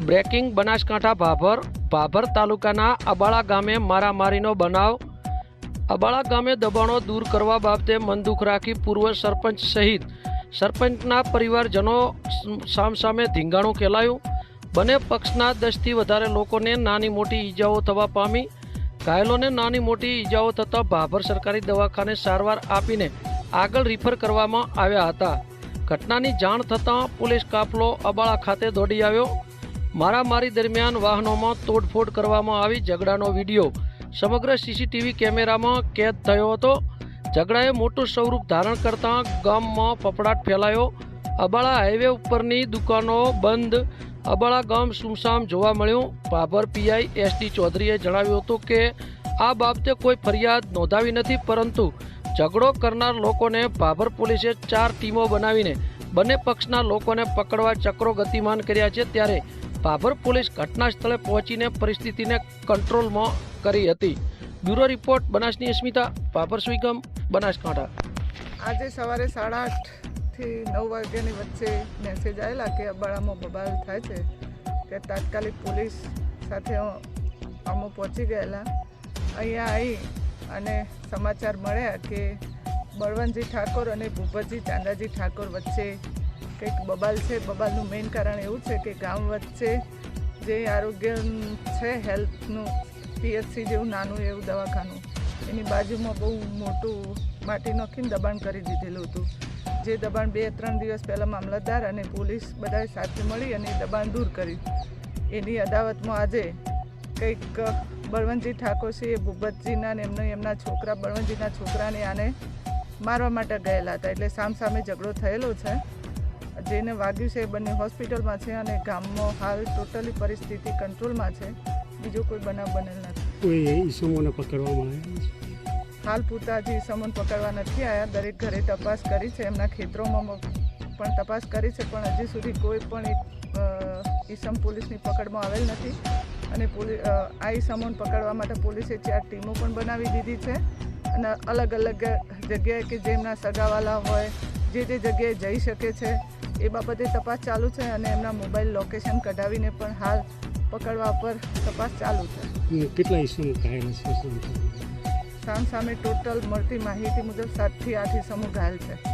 Breaking Banaskantha Bhabhar Bhabhar તાલુકાના અબાળા ગામે મારામારીનો બનાવ. અબાળા ગામે દબાણો દૂર કરવા બાબતે મનદુખ રાખી પૂર્વ સરપંચ સહિત સરપંચના પરિવારજનો સામસામે ધીંગાણું ખેલાયું. બંને પક્ષના દસથી વધારે લોકોને નાની મોટી ઈજાઓ થવા પામી. ઘાયલોને નાની મોટી ઈજાઓ થતાં ભાભર સરકારી દવાખાને સારવાર આપીને આગળ રિફર કરવામાં આવ્યા હતા. ઘટનાની જાણ થતાં પોલીસ કાફલો અબાળા ખાતે દોડી આવ્યો. મારામારી દરમિયાન વાહનોમાં તોડફોડ કરવામાં આવી ઝઘડાનો વીડિયો. સમગ્ર સીસીટીવી કેમેરામાં કેદ થયો હતો. ઝઘડાએ મોટું સ્વરૂપ ધારણ કરતાં ગામમાં ફફડાટ ફેલાયો. અબાળા હાઈવે ઉપરની દુકાનો બંધ. અબાળા ગામ સુમસામ જોવા મળ્યું. ભાભર પીઆઈ એસડી ચૌધરીએ જણાવ્યું હતું કે, આ બાબતે કોઈ ફરિયાદ નોંધાવી નથી, પરંતુ ઝઘડો કરનાર લોકોને ભાભર પોલીસે ચાર ટીમો બનાવીને બંને પક્ષના લોકોને પકડવા ચક્રો ગતિમાન કર્યા છે. ત્યારે ભાભર પોલીસ ઘટના સ્થળે પહોંચીને પરિસ્થિતિને કંટ્રોલમાં કરી હતી. બ્યુરો રિપોર્ટ, બનાસની અસ્મિતા ભાભર સુઈગમ, બનાસકાંઠા. આજે સવારે સાડા આઠથી નવ વાગ્યાની વચ્ચે મેસેજ આવેલા કે અબાળામાં બબાલ થાય છે કે તાત્કાલિક પોલીસ સાથે અમો પહોંચી ગયેલા. અહીંયા આવી અને સમાચાર મળ્યા કે બળવંતજી ઠાકોર અને ભૂપતજી ચાંદાજી ઠાકોર વચ્ચે કંઈક બબાલ છે, બબાલનું મેઇન કારણ એવું છે કે ગામ વચ્ચે જે આરોગ્ય છે હેલ્થનું પીએચસી જેવું નાનું એવું દવાખાનું, એની બાજુમાં બહુ મોટું માટી નાખીને દબાણ કરી દીધેલું હતું. જે દબાણ બે ત્રણ દિવસ પહેલાં મામલતદાર અને પોલીસ બધાએ સાથે મળી અને દબાણ દૂર કર્યું. એની અદાવતમાં આજે કંઈક બળવંતજી ઠાકોર છે, એ ભૂપતજીના ને એમના એમના છોકરા, બળવંતજીના છોકરાને આને મારવા માટે ગયેલા હતા. એટલે સામસામે ઝઘડો થયેલો છે. જેને વાગ્યું છે એ બંને હોસ્પિટલમાં છે અને ગામમાં હાલ ટોટલી પરિસ્થિતિ કંટ્રોલમાં છે. બીજો કોઈ બનાવ બનેલ નથી. કોઈ ઈસમોને પકડવામાં આવ્યા હાલ પૂરતા હજી ઈસમોને પકડવા નથી આવ્યા દરેક ઘરે તપાસ કરી છે. એમના ખેતરોમાં પણ તપાસ કરી છે પણ હજી સુધી કોઈ પણ ઈસમ પોલીસની પકડમાં આવેલ નથી. અને પોલીસ આ ઈસમોને પકડવા માટે પોલીસે ચાર ટીમો પણ બનાવી દીધી છે. અને અલગ અલગ જગ્યાએ કે જેમના સગાવાલા હોય જે જે જગ્યાએ જઈ શકે છે એ બાબતે તપાસ ચાલુ છે અને એમના મોબાઈલ લોકેશન કઢાવીને પણ હાલ પકડવા પર તપાસ ચાલુ છે. કેટલા ઈસમો ઘાયલ છે? સામ સામે ટોટલ મળતી માહિતી મુજબ સાતથી આઠ સમૂહ ઘાયલ છે.